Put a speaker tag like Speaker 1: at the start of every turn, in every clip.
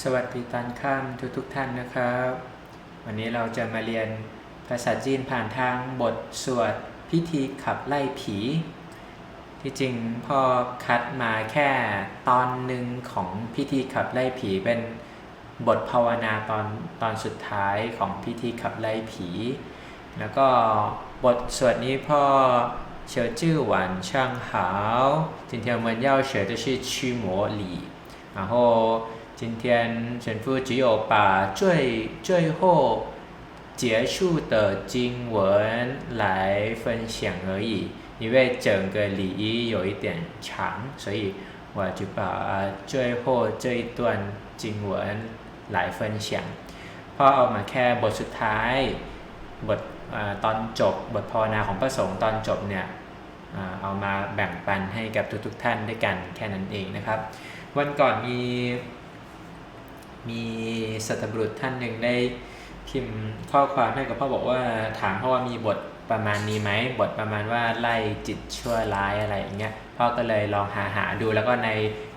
Speaker 1: สวัสดีตอนค่ำทุกทุกๆท่านนะครับ วันนี้เราจะมาเรียนภาษาจีนผ่านทางบทสวดพิธีขับไล่ผี ที่จริงพ่อคัดมาแค่ตอนหนึ่งของพิธีขับไล่ผีเป็นบทภาวนาตอนตอนสุดท้ายของพิธีขับไล่ผี แล้วก็บทสวดนี้พ่อเชื่อจื้อหวานช่างหาว今天我们要学的是驱魔礼然后 今天神父只有把最最后结束的经文来分享而已，因为整个礼仪有一点长，所以我就把最后这一段经文来分享。พอเอามาแค่บทสุดท้าย บทอาตอนจบบทภาวนาของพระสงฆ์ตอนจบเนี่ยอ่าเอามาแบ่งปันให้กับทุกๆท่านด้วยกันแค่นั้นเองนะครับ วันก่อนมี มีสัตบุรุษท่านหนึ่งได้พิมพ์ข้อความให้กับพ่อบอกว่าถามพ่อว่ามีบทประมาณนี้ไหมบทประมาณว่าไล่จิตชั่วร้ายอะไรอย่างเงี้ยพ่อก็เลยลองหาหาดูแล้วก็ใน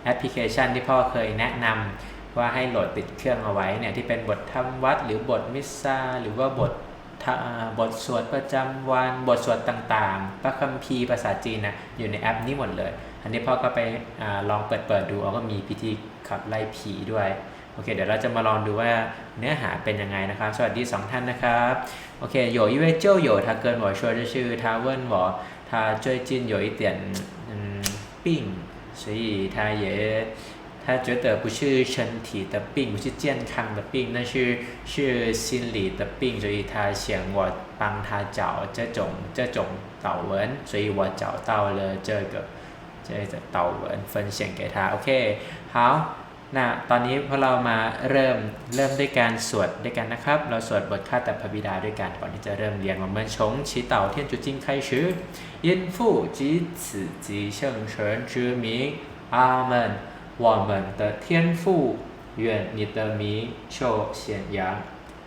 Speaker 1: แอปพลิเคชันที่พ่อเคยแนะนำว่าให้โหลดติดเครื่องเอาไว้เนี่ยที่เป็นบททำวัด หรือบทมิสซาหรือว่าบทบทสวดประจำวันบทสวดต่างๆ พระคัมภีร์ภาษาจีนนะอยู่ในแอปนี้หมดเลย อันนี้พ่อก็ไปอลองเปิดเปิดดูเอาก็มีพิธีขับไล่ผีด้วย โอเค เดี๋ยวเราจะมาลองดูว่าเนื้อหาเป็นยังไงนะครับ สวัสดีสองท่านนะครับ โอเค有一位旧友他跟我说就是他问我他最近有一点嗯病所以他也他觉得不是身体的病，不是健康的病，那是是心理的病，所以他想我帮他找这种这种导文，所以我找到了这个这个导文分享给他。OK，好， 那ตอนนี้พอเรามาเริ่มเริ่มด้วยการสวดด้วยกันนะครับ เราสวดบทข้าแต่พระบิดาด้วยกันก่อนที่จะเริ่มเรียน我们从祈祷天主经开始因父及子及圣神之名阿门我们的天父，愿你的名受显扬，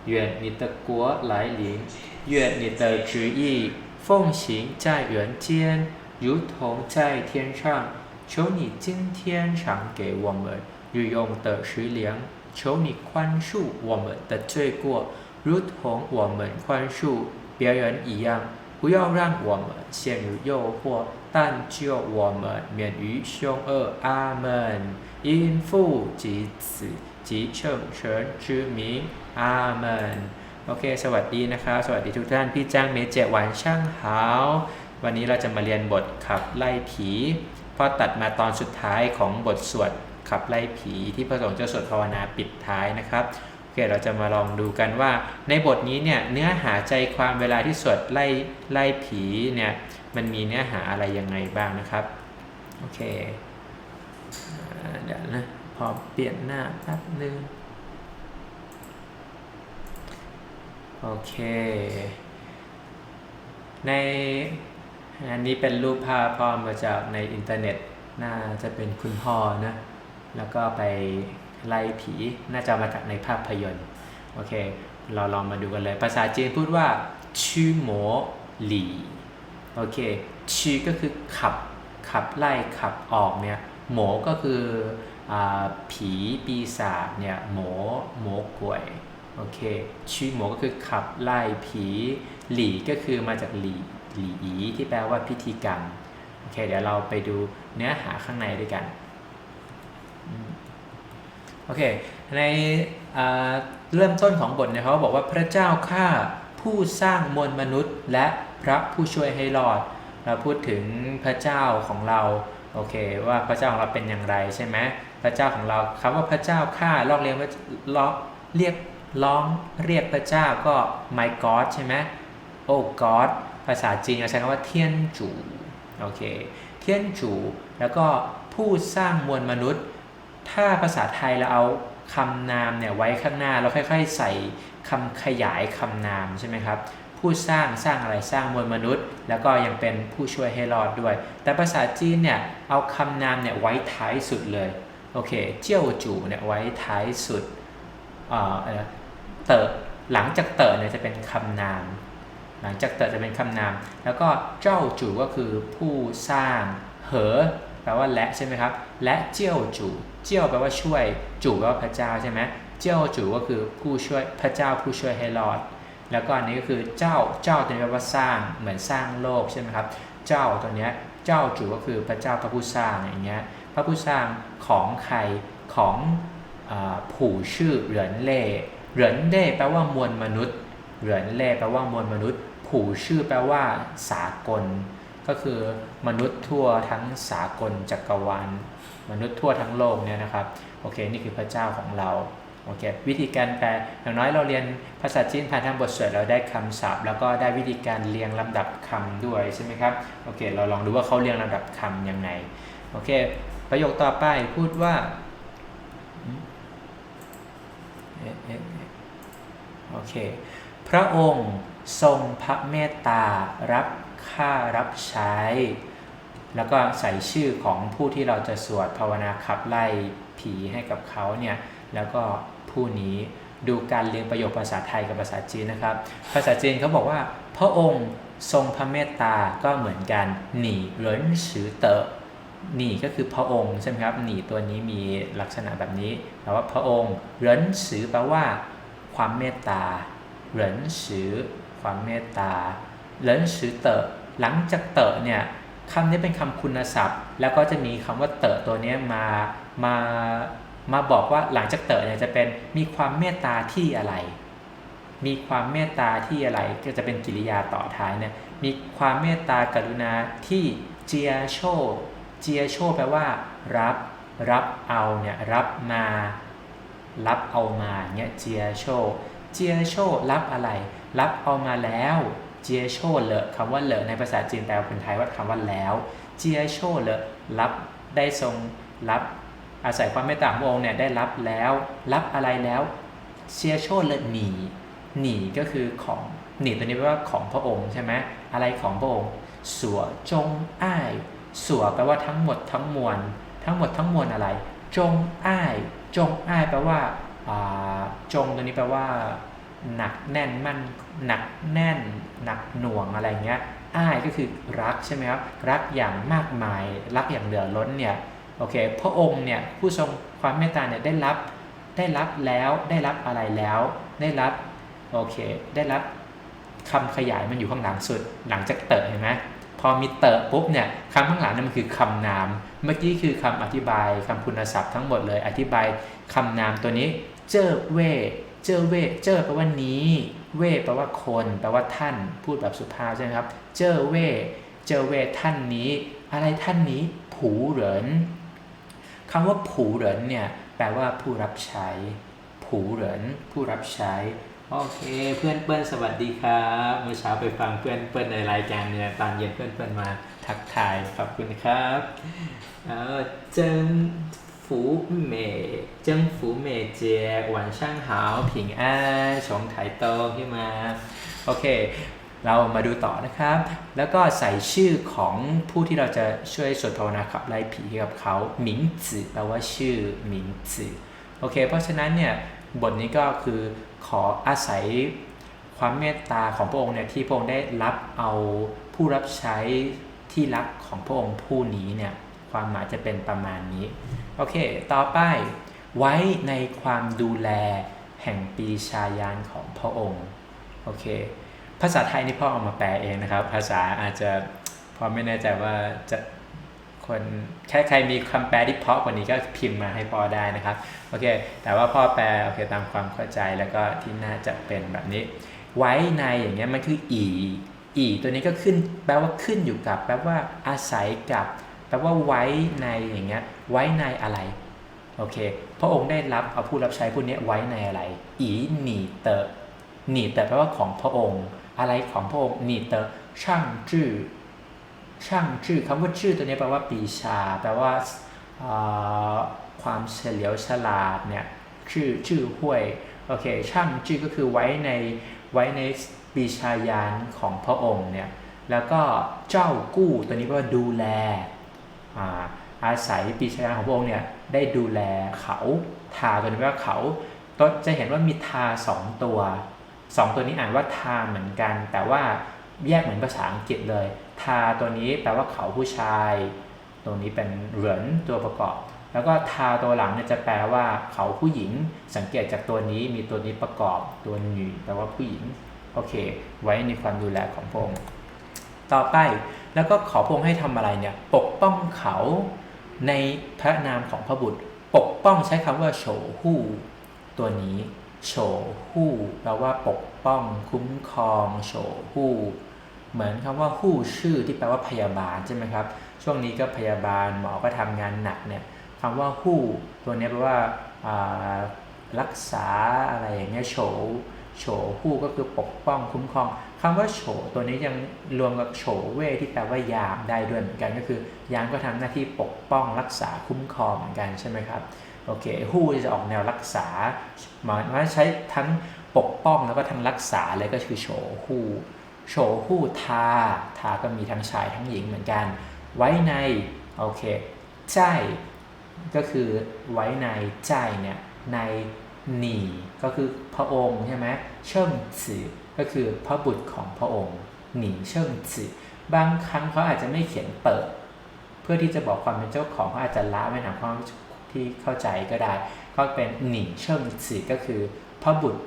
Speaker 1: 愿你的国来临，愿你的旨意奉行在人间，如同在天上。求你今天赏给我们 日用的食粮，求你宽恕我们的罪过，如同我们宽恕别人一样。不要让我们陷入诱惑，但救我们免于凶恶。阿门。因父及子及圣神之名阿门โอเค สวัสดีนะครับ สวัสดีทุกท่าน พี่จ้างเมเจหวานช่างหาว วันนี้เราจะมาเรียนบทขับไล่ผีพอตัดมาตอนสุดท้ายของบทสวด ขับไล่ผีที่พระสงฆ์จะสวดภาวนาปิดท้ายนะครับโอเคเราจะมาลองดูกันว่า ในบทนี้เนี่ยเนื้อหาใจความเวลาที่สวดไล่ไล่ผีเนี่ยมันมีเนื้อหาอะไรยังไงบ้างนะครับโอเคเดี๋ยวนะพอเปลี่ยนหน้าแป๊บนึงโอเค ในอันนี้เป็นรูปภาพพ่อมาจากในอินเทอร์เน็ตน่าจะเป็นคุณพ่อนะ แล้วก็ไปไล่ผีน่าจะมาจากในภาพยนตร์โอเค เราลองมาดูกันเลย ภาษาจีนพูดว่าชื่อหมอหลีโอเคชีก็คือขับขับไล่ขับออกเนี่ยหมอก็คืออผีปีศาจเนี่ยหมอหมอกวยโอเคชีหมอก็คือขับไล่ผีหลีก็คือมาจากหลีหลีอีที่แปลว่าพิธีกรรมโอเคเดี๋ยวเราไปดูเนื้อหาข้างในด้วยกัน โอเค ในเริ่มต้นของบทเนี่ยเขาบอกว่าพระเจ้าข้าผู้สร้างมวลมนุษย์ และพระผู้ช่วยให้รอด เราพูดถึงพระเจ้าของเราโอเคว่าพระเจ้าของเราเป็นอย่างไรใช่ไหมพระเจ้าของเราคำว่าพระเจ้าข้าลอกเรียกว่าล้อเรียกร้องเรียกพระเจ้าก็ my god ใช่ไหม oh god ภาษาจีนเราใช้คำว่าเทียนจูโอเคเทียนจูแล้วก็ผู้สร้างมวลมนุษย์ ถ้าภาษาไทยเราเอาคำนามเนี่ยไว้ข้างหน้าเราค่อยๆ ใส่คำขยายคำนามใช่ไหมครับผู้สร้างสร้างอะไรสร้างมวลมนุษย์ แล้วก็ยังเป็นผู้ช่วยให้รอดด้วย แต่ภาษาจีนเนี่ยเอาคำนามเนี่ยไว้ท้ายสุดเลยโอเคเจี้ยวจูเนี่ยไว้ท้ายสุดอ่อะไรนะเตอหลังจากเตอเนี่ยจะเป็นคำนาม หลังจากเตอจะเป็นคำนาม แล้วก็เจ้าจูก็คือผู้สร้างเหอแปลว่าและใช่ไหมครับ และเจียวจู เจียวแปลว่าช่วย จูแปลว่าพระเจ้าใช่ไหมเจียวจูก็คือผู้ช่วยพระเจ้าผู้ช่วยให้รอด แล้วก็อันนี้ก็คือเจ้าเจ้าตัวนี้แปลว่าสร้างเหมือนสร้างโลกใช่ไหมครับ เจ้าตัวเนี้ยเจ้าจูก็คือพระเจ้าพระผู้สร้างอย่างเงี้ยพระผู้สร้างของใครของอผู้ชื่อเหรินเล่เหรินเล่แปลว่ามวลมนุษย์เหรินเล่แปลว่ามวลมนุษย์ ผู้ชื่อแปลว่า สากล ก็คือมนุษย์ทั่วทั้งสากลจักรวาลมนุษย์ทั่วทั้งโลกเนี่ยนะครับโอเคนี่คือพระเจ้าของเราโอเควิธีการแปลอย่างน้อยเราเรียนภาษาจีนผ่านทางบทสวดเราได้คำศัพท์ แล้วก็ได้วิธีการเรียงลำดับคำด้วยใช่ไหมครับโอเคเราลองดูว่าเขาเรียงลำดับคำยังไงโอเคประโยคต่อไปพูดว่าโอเคพระองค์ทรงพระเมตตารับ ค่ารับใช้ แล้วก็ใส่ชื่อของผู้ที่เราจะสวดภาวนาขับไล่ผีให้กับเขาเนี่ยแล้วก็ผู้นี้ดูการเรียงประโยคภาษาไทยกับภาษาจีนนะครับ ภาษาจีนเขาบอกว่า พระองค์ทรงพระเมตตาก็เหมือนกันหนีเหรินสือเตอหนีก็คือพระองค์ใช่ไหมครับหนีตัวนี้มีลักษณะแบบนี้แปลว่าพระองค์เหรินสือแปลว่า ความเมตตาเหรินสือความเมตตาเหรินสือเตอ หลังจากเตอเนี่ยคำนี้เป็นคำคุณศัพท์ แล้วก็จะมีคำว่าเตอตัวนี้มามามาบอกว่าหลังจากเต๋อเนี่ยจะเป็นมีความเมตตาที่อะไร มีความเมตตาที่อะไรก็จะเป็นกิริยาต่อท้ายเนี่ยมีความเมตตากรุณาที่เจียโชเจียโชแปลว่า รับ รับเอาเนี่ยรับมา รับเอามาเนี่ยเจียโชเจียโชรับอะไร รับเอามาแล้ว เจียโชเลอะคำว่าเลอะในภาษาจีนแปลเป็นไทยว่าคำว่าแล้วเจียโชเลอะรับได้ทรงรับอาศัยความเมตตางพระองค์เนี่ยได้รับแล้ว รับอะไรแล้วเชียโชเลหนีหนีก็คือของหนีตัวนี้แปลว่าของพระองค์ใช่ไหมอะไรของพระองค์สัวจงอ้ายสัวแปลว่าทั้งหมดทั้งมวล ทั้งหมดทั้งมวลอะไร จงอ้าย จงอ้ายแปลว่าจงตัวนี้แปลว่า หนักแน่นมั่นหนักแน่น หนักหน่วงอะไรเงี้ยอ้ายก็คือรักใช่ไหมครับรักอย่างมากมาย รักอย่างเหลือล้นเนี่ยโอเคพระองค์เนี่ยผู้ทรงความเมตตาเนี่ยได้รับได้รับแล้วได้รับอะไรแล้ว ได้รับโอเคได้รับคำขยายมันอยู่ข้างหลังสุด หลังจากเตอะเห็นไหมพอมีเตอะปุ๊บเนี่ยคำข้างหลังนั่นมันคือคำนาม เมื่อกี้คือคำอธิบายคำคุณศัพท์ทั้งหมดเลยอธิบายคำนามตัวนี้เจ้อเว่ เจ้อเว่เจ้อแปลว่านี้ เว่แปลว่าคน แปลว่าท่าน พูดแบบสุภาพใช่ไหมครับ เจ้อเว่เจ้อเว่ท่านนี้ อะไรท่านนี้ ผูเหรินคำว่าผูเหรินเนี่ยแปลว่าผู้รับใช้ ผูเหรินผู้รับใช้ โอเค เพื่อนเปิ้ลสวัสดีครับเมื่อเช้าไปฟังเพื่อนเปิ้ลในรายการเนี่ยตอนเย็นเพื่อนเปิ้ลมาทักทายขอบคุณครับเออเจิ้ง ฝูเม่เจิ้งฝูเม่เจวันช่างหาวผิงอ้าชงไถโตขึ้นมาโอเค เรามาดูต่อนะครับ แล้วก็ใส่ชื่อของผู้ที่เราจะช่วยสวดภาวนาขับไล่ผีให้กับเขาหมิงจื่อแปลว่าชื่อหมิงจื่อโอเค เพราะฉะนั้นเนี่ยบทนี้ก็คือขออาศัยความเมตตาของพระองค์เนี่ยที่พระองค์ได้รับเอาผู้รับใช้ที่รักของพระองค์ผู้นี้เนี่ยความหมายจะเป็นประมาณนี้ โอเค ต่อไปไว้ในความดูแลแห่งปีชายานของพระองค์ โอเค ภาษาไทยนี่พ่อเอามาแปลเองนะครับ ภาษาอาจจะพ่อไม่แน่ใจว่าจะคนแค่ใครมีคำแปลที่เพราะกว่านี้ก็พิมพ์มาให้พ่อได้นะครับ โอเค แต่ว่าพ่อแปลโอเคตามความเข้าใจแล้วก็ที่น่าจะเป็นแบบนี้ ไว้ในอย่างเงี้ยมันคืออีอีตัวนี้ก็ขึ้นแปลว่าขึ้นอยู่กับ แปลว่าอาศัยกับ แปลว่าไว้ในอย่างเงี้ยไว้ในอะไรโอเคพระองค์ได้รับเอาผู้รับใช้ผู้นี้ไว้ในอะไร อีหนีเตอหนีเตอแปลว่าของพระองค์ อะไรของพระองค์หนีเตอช่างจื้อช่างจื้อคำว่าจื้อตัวนี้แปลว่าปีชา แปลว่าความเฉลียวฉลาดเนี่ยจื้อจื้อห้วยโอเคช่างจื้อก็คือไว้ในไว้ในปีชายานของพระองค์เนี่ยแล้วก็เจ้ากู้ตัวนี้แปลว่าดูแล อาอาศัยปีชายาของพระองค์เนี่ยได้ดูแลเขาทาตัวนี้ว่าเขาต้นจะเห็นว่ามีทาสองตัวสองตัวนี้อ่านว่าทาเหมือนกัน แต่ว่าแยกเหมือนภาษาอังกฤษเลย ทาตัวนี้แปลว่าเขาผู้ชายตตรงนี้เป็นเหรินตัวประกอบ แล้วก็ทาตัวหลังเนี่ยจะแปลว่าเขาผู้หญิง สังเกตจากตัวนี้มีตัวนี้ประกอบตัวหนีแปลว่าผู้หญิงโอเค ไว้ในความดูแลของพระองค์ ต่อไป แล้วก็ขอพระองค์ให้ทำอะไรเนี่ยปกป้องเขาในพระนามของพระบุตร ปกป้องใช้คำว่าโฉหู้ตัวนี้โฉหู้แปลว่าปกป้อง คุ้มครองโฉหู้เหมือนคำว่าหู้ชื่อที่แปลว่าพยาบาลใช่ไหมครับ ช่วงนี้ก็พยาบาลหมอก็ทำงานหนักเนี่ยคำว่าหู้ตัวนี้แปลว่าอ่ารักษาอะไรอย่างเงี้ยโฉโฉหู้ก็คือปกป้องคุ้มครอง คำว่าโฉตัวนี้ยังรวมกับโฉเวที่แปลว่ายามได้ด้วยเหมือนกันก็คือ ยามก็ทำหน้าที่ปกป้องรักษาคุ้มครองเหมือนกันใช่ไหมครับโอเคหู้จะออกแนวรักษาหมายว่าใช้ทั้งปกป้องแล้วก็ทั้งรักษาเลยก็คือโฉหู้โฉหู้ทา ทาก็มีทั้งชายทั้งหญิงเหมือนกัน ไว้ในโอเคใจก็คือไว้ในใจเนี่ยในหนีก็คือพระองค์ใช่ไหมเชิ่งจื่อ ก็คือพระบุตรของพระองค์หนีเชิงจือบางครั้งเขาอาจจะไม่เขียนเปิด เพื่อที่จะบอกความเป็นเจ้าของเขาอาจจะละไม่ถามความที่เข้าใจก็ได้ ก็เป็นหนีเชิงจือก็คือพระบุตร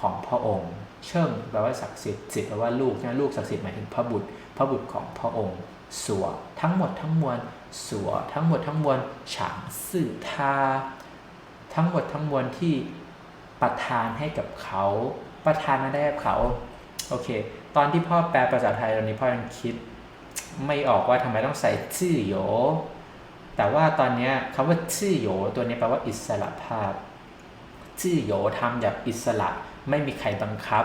Speaker 1: ของพระองค์ เชิงแปลว่าศักดิ์สิทธิ์จิตแปลว่าลูกนะลูกศักดิ์สิทธิ์หมายถึงพระบุตร พระบุตรของพระองค์ สัวทั้งหมดทั้งมวลสัวทั้งหมดทั้งมวลฉางสื่อทาทั้งหมดทั้งมวลที่ประทานให้กับเขา ประทานมาได้กับเขา โอเค ตอนที่พ่อแปลภาษาไทยตอนนี้พ่อยังคิด ไม่ออกว่าทำไมต้องใส่ชื่อโย แต่ว่าตอนนี้คำว่าชื่อโยตัวนี้แปลว่าอิสระภาพชื่อโยทำแบบอิสระ ไม่มีใครบังคับ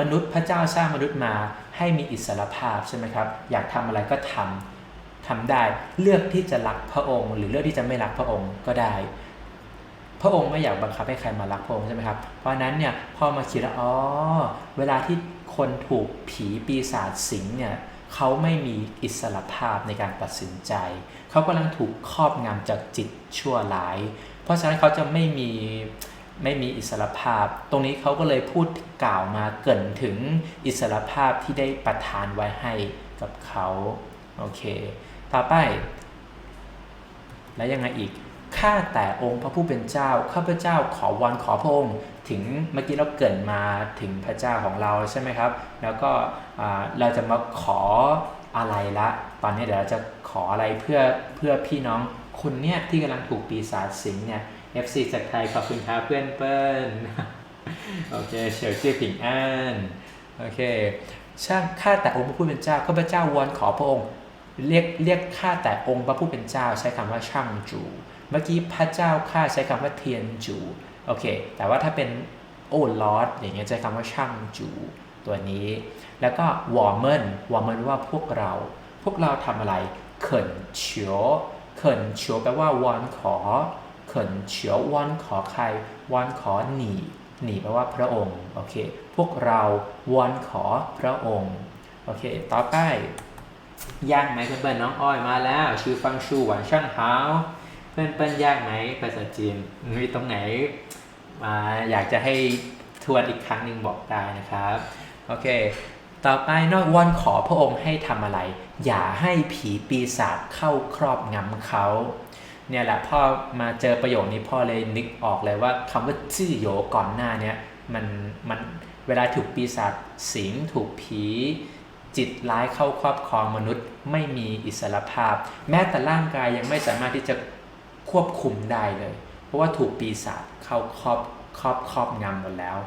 Speaker 1: มนุษย์พระเจ้าสร้างมนุษย์มาให้มีอิสระภาพใช่ไหมครับ อยากทำอะไรก็ทำทำได้ เลือกที่จะรักพระองค์ หรือเลือกที่จะไม่รักพระองค์ก็ได้ ระองค์ไม่อยากบังคับให้ใครมารักพระองค์ใช่ไหมครับ เพราะนั้นเนี่ยพอมาคิดแล้วอ๋อเวลาที่คนถูกผีปีศาจสิงเนี่ยเขาไม่มีอิสระภาพในการตัดสินใจ เขากำลังถูกครอบงำจากจิตชั่วร้าย เพราะฉะนั้นเขาจะไม่มีไม่มีอิสระภาพ ตรงนี้เขาก็เลยพูดกล่าวมาเกินถึงอิสระภาพที่ได้ประทานไว้ให้กับเขา โอเค ต่อไป แล้วยังไงอีก ข้าแต่องค์พระผู้เป็นเจ้า ข้าพเจ้าขอวอนขอพระองค์ ถึงเมื่อกี้เราเกรินมาถึงพระเจ้าของเราใช่ไหมครับ แล้วก็เราจะมาขออะไรละ ตอนนี้เดี๋ยวเราจะขออะไรเพื่อเพื่อพี่น้องคนเนี้ยที่กำลังถูกปีศาจสิงเนี่ย FC จากไทยขอบคุณครับเพื่อนเปิ้ลโอเคเชื่อผิงอันโอเคช่างข้าแต่องค์พระผู้เป็นเจ้าข้าพเจ้าวอนขอพระองค์เรียกเรียกข้าแต่องค์พระผู้เป็นเจ้า ใช้คำว่าช่างจู เมื่อกี้พระเจ้าข้าใช้คำว่าเทียนจูโอเค แต่ว่าถ้าเป็นโอ้ลอดอย่างเงี้ยใช้คำว่าช่างจูตัวนี้ แล้วก็วอร์เมนวอร์เมนว่าพวกเรา พวกเราทำอะไรเขินเฉียวเขินเฉียวแปลว่าวอนขอเขินเฉียววอนขอใครวอนขอหนีหนีแปลว่าพระองค์โอเคพวกเราวอนขอพระองค์โอเคต่อไปยากไหมเพื่อนเน้องอ้อยมาแล้ว ชื่อฟังชูหวานช่างเฮา เพื่อนเปิ้ลยากไหมภาษาจีนมีตรงไหนมาอยากจะให้ทวนอีกครั้งหนึ่งบอกได้นะครับโอเค ต่อไปนอกวอนขอพระองค์ให้ทำอะไร อย่าให้ผีปีศาจเข้าครอบงำเขาเนี่ยแหละพ่อมาเจอประโยคนี้พ่อเลยนึกออกเลยว่าคำว่าจื่อโยก่อนหน้าเนี้ยมันมันเวลาถูกปีศาจสิงถูกผีจิตร้ายเข้าครอบครองมนุษย์ ไม่มีอิสรภาพ แม้แต่ร่างกายยังไม่สามารถที่จะ ควบคุมได้เลย เพราะว่าถูกปีศาจเข้าครอบครอบครอบงำหมดแล้ว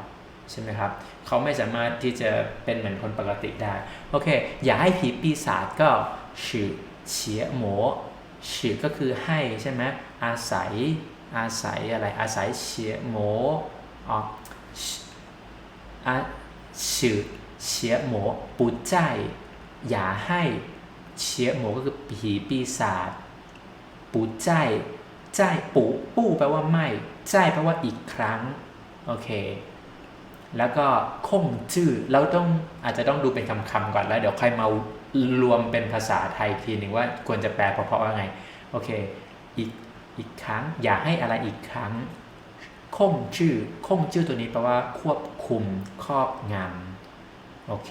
Speaker 1: ใช่ไหมครับเขาไม่สามารถที่จะเป็นเหมือนคนปกติได้โอเค อย่าให้ผีปีศาจก็ชื่อเฉียหมฉีก็คือให้ใช่ไหมอาศัยอาศัยอะไรอาศัยเฉียหมอ๋ออาชื่อเฉียหมปูใจอย่าให้เฉียหมก็คือผีปีศาจปูใจ ใจปูปูแปลว่าไม่ใจแปลว่าอีกครั้ง โอเค แล้วก็คงจื้อเราต้องอาจจะต้องดูเป็นคำๆก่อนแล้ว เดี๋ยวใค่อยมารวมเป็นภาษาไทยทีหนึ่งว่าควรจะแปลเพราะๆว่าไง โอเค อีกอีกครั้ง อย่าให้อะไรอีกครั้ง คงจื้อคงจื้อตัวนี้แปลว่า ควบคุมครอบงำโอเค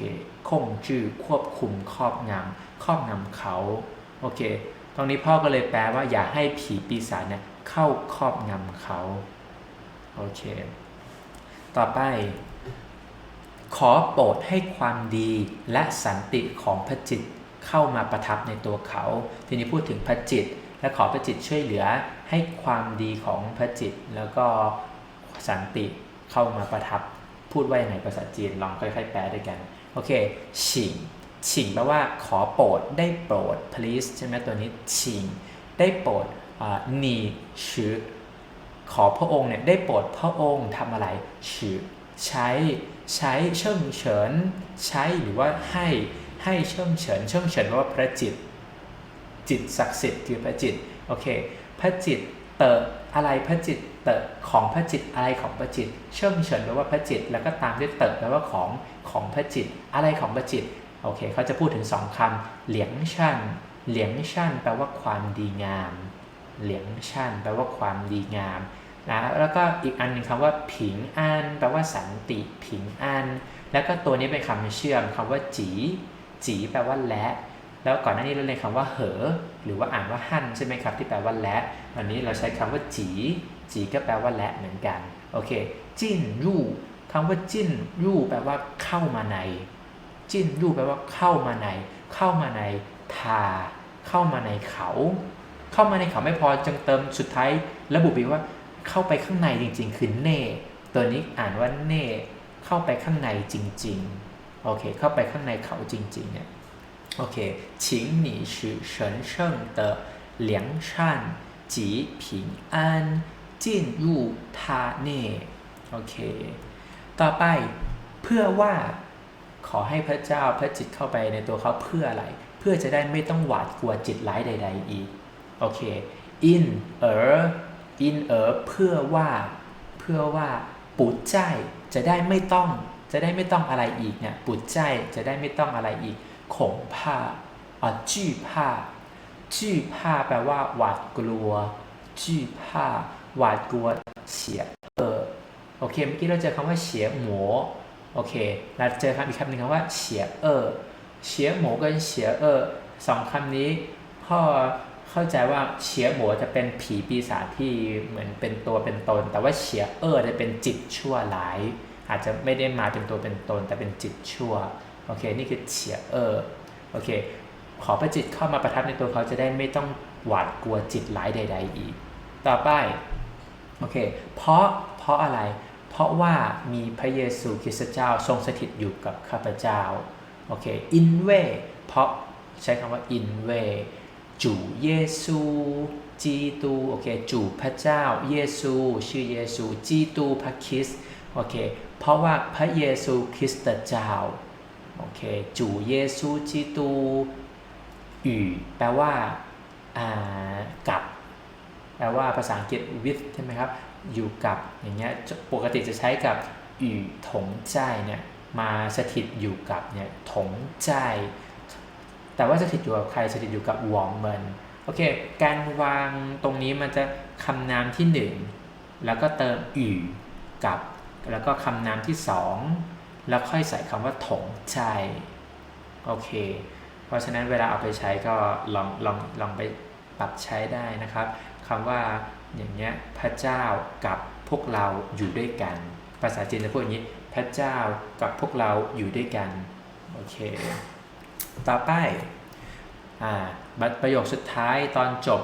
Speaker 1: คงจื้อควบคุมครอบงำครอบงำเขา โอเค ตรงนี้พ่อก็เลยแปลว่าอย่าให้ผีปีศาจเนี่ยเข้าครอบงำเขา โอเค ต่อไป ขอโปรดให้ความดีและสันติของพระจิตเข้ามาประทับในตัวเขา ทีนี้พูดถึงพระจิต และขอพระจิตช่วยเหลือให้ความดีของพระจิต แล้วก็สันติเข้ามาประทับ พูดว่ายังไงภาษาจีนลองค่อย ๆ แปลด้วยกัน โอเค ฉิง ฉิงแปลว่าขอโปรดได้โปรด please ใช่ไหมตัวนี้ฉิงได้โปรดนีชื่อขอพระองค์เนี่ยได้โปรดพระองค์ทำอะไรชื่อใช้ใช้เชิงเฉิน ใช้หรือว่าให้ให้เชิงเฉิน เชิงเฉินแปลว่าพระจิต จิตศักดิ์สิทธิ์คือพระจิตโอเคพระจิตเติอะไรพระจิตเติของพระจิตอะไรของพระจิต เชื่อมเฉินแปลว่าพระจิต แล้วก็ตามด้วยเติแปลว่าของของพระจิต อะไรของพระจิต โอเคเขาจะพูดถึงสองคำเหลียงชั่นเหลียงชั่นแปลว่าความดีงาม เหลียงชั่นแปลว่าความดีงามนะแล้วก็อีกอันหนึ่งคำว่าผิงอันแปลว่าสันติผิงอันแล้วก็ตัวนี้เป็นคำเชื่อมคำว่าจีจีแปลว่าและ แล้วก่อนหน้านี้เราเรียนคำว่าเหอ หรือว่าอ่านว่าหั่นใช่ไหมครับที่แปลว่าและวันนี้เราใช้คำว่าจีจีก็แปลว่าและเหมือนกันโอเคจิ้นรู่คำว่าจิ้นรู่แปลว่าเข้ามาใน จิ้นรู่แปลว่าเข้ามาใน เข้ามาในทา เข้ามาในเขา เข้ามาในเขาไม่พอจึงเติมสุดท้ายระบุไปว่าเข้าไปข้างในจริง ๆ คือเน่ ตัวนี้อ่านว่าเน่ เข้าไปข้างในจริง ๆ โอเค เข้าไปข้างในเขาจริง ๆ เนี่ย OK，请你使神圣的良善及平安进入他内。OK，ต่อไปเพื่อว่า ขอให้พระเจ้าพระจิตเข้าไปในตัวเขาเพื่ออะไร เพื่อจะได้ไม่ต้องหวาดกลัวจิตร้ายใด ๆ อีก โอเค in เออ in เออเพื่อว่า เพื่อว่าปูใจจะได้ไม่ต้อง จะได้ไม่ต้องอะไรอีกเนี่ยปูใจจะได้ไม่ต้องอะไรอีกขงผ้าอ่าจื้อผ้าจื้อผ้าแปลว่าหวาดกลัวจื้อผ้าหวาดกลัวเฉียเออโอเค เมื่อกี้เราเจอคำว่าเฉียหมู โอเค เราเจอคำอีกคำหนึ่งคำว่าเฉียเออเฉียหมูกับเฉียเออสองคำนี้พ่อเข้าใจว่าเฉียหมูจะเป็นผีปีศาจที่เหมือนเป็นตัวเป็นตน แต่ว่าเฉียเออจะเป็นจิตชั่วร้าย อาจจะไม่ได้มาเป็นตัวเป็นตน แต่เป็นจิตชั่วโอเค นี่คือเฉียเออโอเค ขอพระจิตเข้ามาประทับในตัวเขาจะได้ไม่ต้องหวาดกลัวจิตร้ายใด ๆ อีก ต่อไปโอเค เพราะเพราะอะไรเพราะว่ามีพระเยซูคริสต์เจ้าทรงสถิตอยู่กับข้าพเจ้าโอเคอินเวเพราะใช้คำว่าอินเวจูเยซูจีตูโอเคจูพระเจ้าเยซู ชื่อเยซูจีตูพระคริสโอเคเพราะว่าพระเยซูคริสต์เจ้าโอเคจูเยซูจิตูอยู่แปลว่ากับแปลว่าภาษาอังกฤษ with ใช่ไหมครับ อยู่กับอย่างเงี้ยปกติจะใช้กับอยู่ถงใจเนี่ยมาสถิตอยู่กับเนี่ยถงใจ แต่ว่าสถิตอยู่กับใครสถิตอยู่กับวอมเมนโอเค การวางตรงนี้มันจะคำนามที่หนึ่งแล้วก็เติมอู่กับ แล้วก็คำนามที่สองแล้วค่อยใส่คำว่าถงใจโอเค เพราะฉะนั้นเวลาเอาไปใช้ก็ลองลองลองไปปรับใช้ได้นะครับคำว่า อย่างเงี้ยพระเจ้ากับพวกเราอยู่ด้วยกัน ภาษาจีนจะพูดอย่างนี้ พระเจ้ากับพวกเราอยู่ด้วยกัน โอเค ต่อไปอ่าประโยคสุดท้ายตอนจบ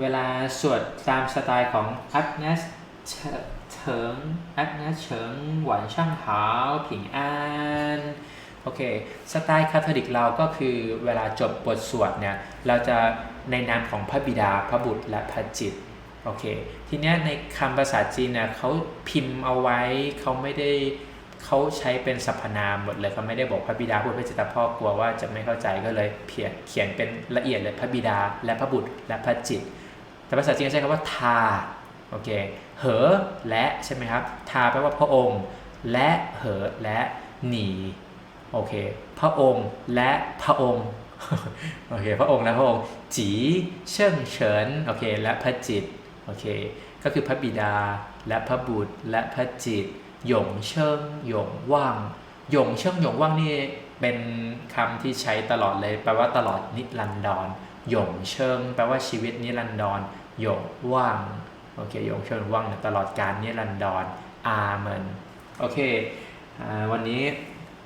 Speaker 1: เวลาสวดตามสไตล์ของอักเนสเฉิงอักเนสเฉิงหวานช่างหาวผิงอันโอเค สไตล์คาทอลิกเราก็คือเวลาจบบทสวดเนี่ย เราจะในนามของพระบิดาพระบุตรและพระจิต โอเค ทีเนี้ยในคำภาษาจีนเนี่ยเขาพิมพ์เอาไว้เขาไม่ได้เขาใช้เป็นสรรพนามหมดเลยเขาไม่ได้บอกพระบิดาบุตรพระจิตพ่อกลัวว่าจะไม่เข้าใจก็เลยเขียนเขียนเป็นละเอียดเลยพระบิดา และพระบุตรและพระจิต แต่ภาษาจีนใช้คำว่าทาโอเคเหอและใช่ไหมครับทาแปลว่าพระองค์ และเหอและหนีโอเคพระองค์และพระองค์โอเคพระองค์และพระองค์จีเชิงเฉินโอเคและพระจิต โอเค ก็คือพระบิดาและพระบุตรและพระจิตหยงเชิงหยงว่างหยงเชิงหยงว่างนี่เป็นคำที่ใช้ตลอดเลย แปลว่าตลอดนิรันดรหยงเชิง แปลว่าชีวิตนิรันดรหยงว่างโอเคหยงเชิงว่างตลอดการนิรันดรอาเมนโอเควันนี้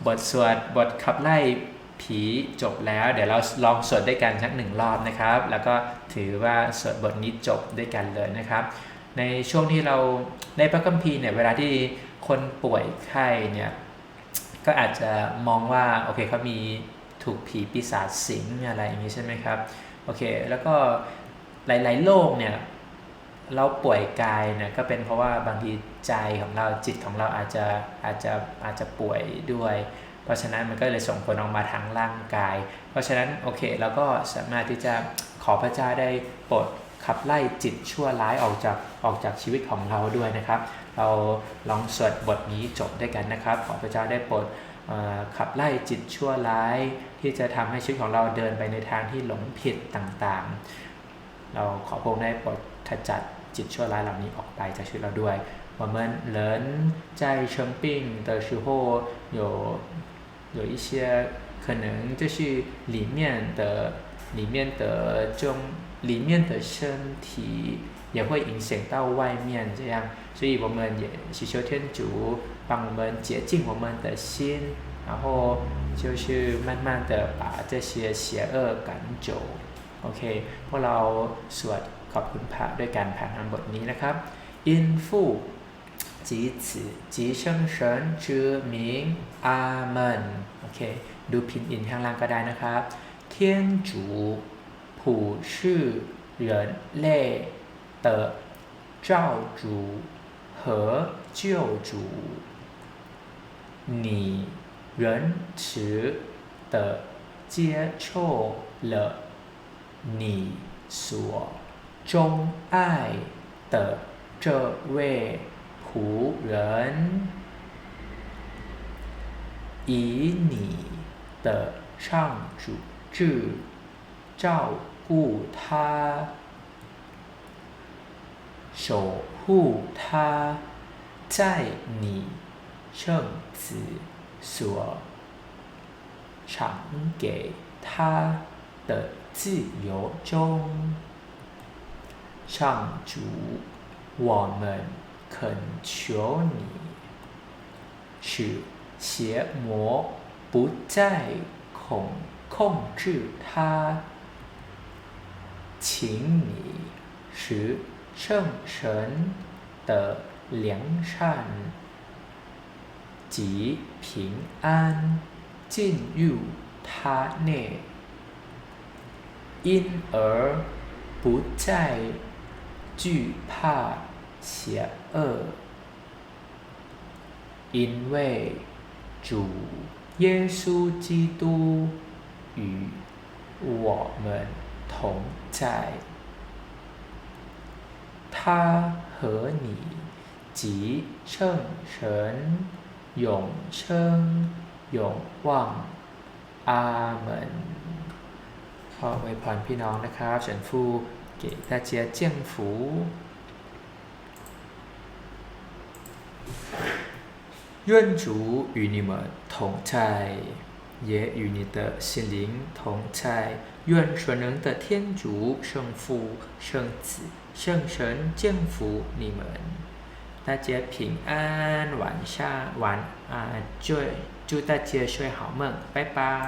Speaker 1: บทสวดบทขับไล่ ผีจบแล้ว เดี๋ยวเราลองสวดด้วยกันสักหนึ่งรอบนะครับ แล้วก็ถือว่าสวดบทนี้จบด้วยกันเลยนะครับ ในช่วงที่เราในพระคัมภีร์เนี่ยเวลาที่คนป่วยไข้เนี่ยก็อาจจะมองว่าโอเคเขามีถูกผีปีศาจสิงอะไรอย่างนี้ใช่ไหมครับโอเค แล้วก็หลาย ๆ โรคเนี่ยเราป่วยกายเนี่ยก็เป็นเพราะว่าบางทีใจของเราจิตของเราอาจจะอาจจะอาจจะป่วยด้วย เพราะฉะนั้นมันก็เลยส่งผลออกมาทางร่างกาย เพราะฉะนั้นโอเคเราก็สามารถที่จะขอพระเจ้าได้โปรดขับไล่จิตชั่วร้ายออกจากออกจากชีวิตของเราด้วยนะครับ เราลองสวดบทนี้จบด้วยกันนะครับ ขอพระเจ้าได้โปรดเอ่อขับไล่จิตชั่วร้าย ที่จะทำให้ชีวิตของเราเดินไปในทางที่หลงผิดต่างๆ เราขอพระองค์ได้โปรดขจัดจิตชั่วร้ายเหล่านี้ออกไปจากชีวิตเราด้วย我们人在生病的时候有 有一些可能就是里面的里面的中里面的身体也会影响到外面这样，所以我们也祈求天主帮我们洁净我们的心，然后就是慢慢的把这些邪恶赶走。โอเค พวกเราสวดขอบคุณพระด้วยการผ่านทางบทนี้นะครับอินฟู 及子及圣神之名อาเมนโอเค ดูพินอินข้างล่างก็ได้นะครับ天主普世人类的造主和救主，你仁慈的接受了你所钟爱的这位 仆人，以你的上主治照顾他，守护他，在你圣子所赏给他的自由中。上主，我们恳求你，使邪魔不再控控制他，请你使圣神的良善及平安进入他内，因而不再惧怕邪恶，因为主耶稣基督与我们同在。他和你及圣神永生永旺阿门ขออวยพรพี่น้องนะครับเฉินฟู给大家降福。 愿主与你们同在，也与你的心灵同在。愿全能的天主、圣父、圣子、圣神降福你们。大家平安，晚上晚啊，祝祝大家睡好梦，拜拜。